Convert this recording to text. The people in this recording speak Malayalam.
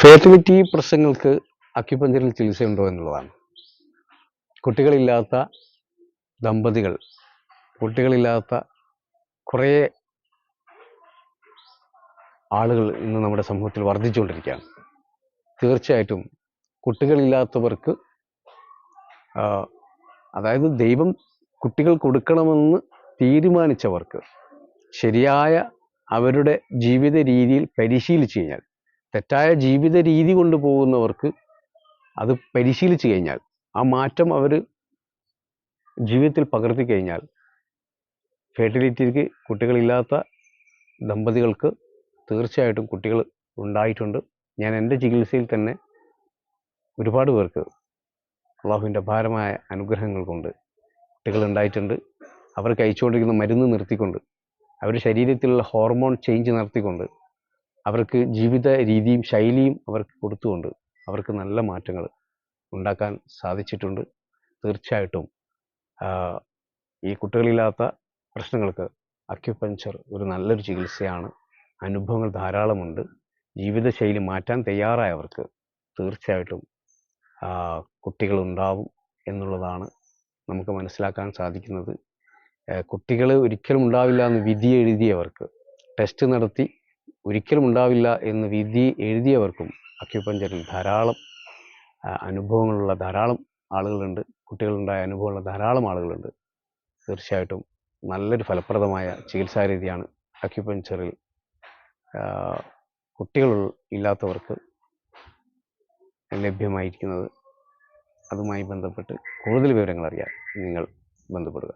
ഫെർട്ടിലിറ്റി പ്രശ്നങ്ങൾക്ക് അക്യുപഞ്ചറിൽ ചികിത്സയുണ്ടോ എന്നുള്ളതാണ്. കുട്ടികളില്ലാത്ത ദമ്പതികൾ കുട്ടികളില്ലാത്ത കുറേ ആളുകൾ ഇന്ന് നമ്മുടെ സമൂഹത്തിൽ വർദ്ധിച്ചുകൊണ്ടിരിക്കുകയാണ്. തീർച്ചയായിട്ടും കുട്ടികളില്ലാത്തവർക്ക് അതായത് ദൈവം കുട്ടികൾ കൊടുക്കണമെന്ന് തീരുമാനിച്ചവർക്ക് ശരിയായ അവരുടെ ജീവിത രീതിയിൽ പരിശീലിച്ചു കഴിഞ്ഞാൽ തെറ്റായ ജീവിത രീതി കൊണ്ടുപോകുന്നവർക്ക് അത് പരിശീലിച്ചു കഴിഞ്ഞാൽ ആ മാറ്റം അവർ ജീവിതത്തിൽ പകർത്തി കഴിഞ്ഞാൽ ഫെർട്ടിലിറ്റിക്ക് കുട്ടികളില്ലാത്ത ദമ്പതികൾക്ക് തീർച്ചയായിട്ടും കുട്ടികൾ ഉണ്ടായിട്ടുണ്ട്. ഞാൻ എന്റെ ചികിത്സയിൽ തന്നെ ഒരുപാട് പേർക്ക് അള്ളാഹുവിന്റെ ഭാരമായ അനുഗ്രഹങ്ങൾ കൊണ്ട് കുട്ടികൾ ഉണ്ടായിട്ടുണ്ട്. അവർ കഴിച്ചുകൊണ്ടിരിക്കുന്ന മരുന്ന് നിർത്തിക്കൊണ്ട് അവരുടെ ശരീരത്തിലുള്ള ഹോർമോൺ ചേഞ്ച് നിർത്തിക്കൊണ്ട് അവർക്ക് ജീവിത രീതിയും ശൈലിയും അവർക്ക് കൊടുത്തുകൊണ്ട് അവർക്ക് നല്ല മാറ്റങ്ങൾ ഉണ്ടാക്കാൻ സാധിച്ചിട്ടുണ്ട്. തീർച്ചയായിട്ടും ഈ കുട്ടികളില്ലാത്ത പ്രശ്നങ്ങൾക്ക് അക്യുപഞ്ചർ ഒരു നല്ലൊരു ചികിത്സയാണ്. അനുഭവങ്ങൾ ധാരാളമുണ്ട്. ജീവിതശൈലി മാറ്റാൻ തയ്യാറായവർക്ക് തീർച്ചയായിട്ടും കുട്ടികളുണ്ടാവും എന്നുള്ളതാണ് നമുക്ക് മനസ്സിലാക്കാൻ സാധിക്കുന്നത്. കുട്ടികൾ ഒരിക്കലും ഉണ്ടാവില്ല എന്ന് വിധി എഴുതിയവർക്ക് ടെസ്റ്റ് നടത്തി ഒരിക്കലും ഉണ്ടാവില്ല എന്ന് വിധി എഴുതിയവർക്കും അക്യുപഞ്ചറിൽ ധാരാളം അനുഭവങ്ങളുള്ള ധാരാളം ആളുകളുണ്ട്. കുട്ടികളുണ്ടായ അനുഭവമുള്ള ധാരാളം ആളുകളുണ്ട്. തീർച്ചയായിട്ടും നല്ലൊരു ഫലപ്രദമായ ചികിത്സാ രീതിയാണ് അക്യുപഞ്ചറിൽ കുട്ടികൾ ഇല്ലാത്തവർക്ക് ലഭ്യമായിരിക്കുന്നത്. അതുമായി ബന്ധപ്പെട്ട് കൂടുതൽ വിവരങ്ങൾ അറിയാൻ നിങ്ങൾ ബന്ധപ്പെടുക.